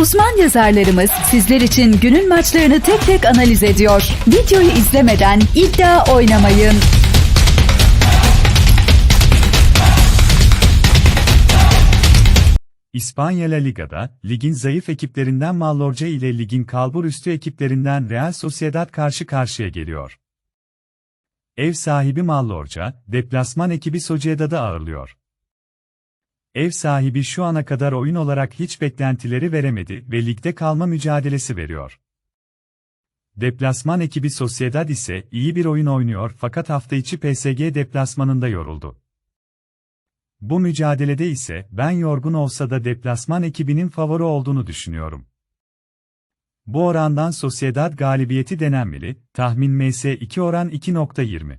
Uzman yazarlarımız sizler için günün maçlarını tek tek analiz ediyor. Videoyu izlemeden iddia oynamayın. İspanya La Liga'da, ligin zayıf ekiplerinden Mallorca ile ligin kalbur üstü ekiplerinden Real Sociedad karşı karşıya geliyor. Ev sahibi Mallorca, deplasman ekibi Sociedad'ı ağırlıyor. Ev sahibi şu ana kadar oyun olarak hiç beklentileri veremedi ve ligde kalma mücadelesi veriyor. Deplasman ekibi Sociedad ise iyi bir oyun oynuyor fakat hafta içi PSG deplasmanında yoruldu. Bu mücadelede ise ben yorgun olsa da deplasman ekibinin favori olduğunu düşünüyorum. Bu orandan Sociedad galibiyeti denenmeli, tahmin MS2 oran 2.20.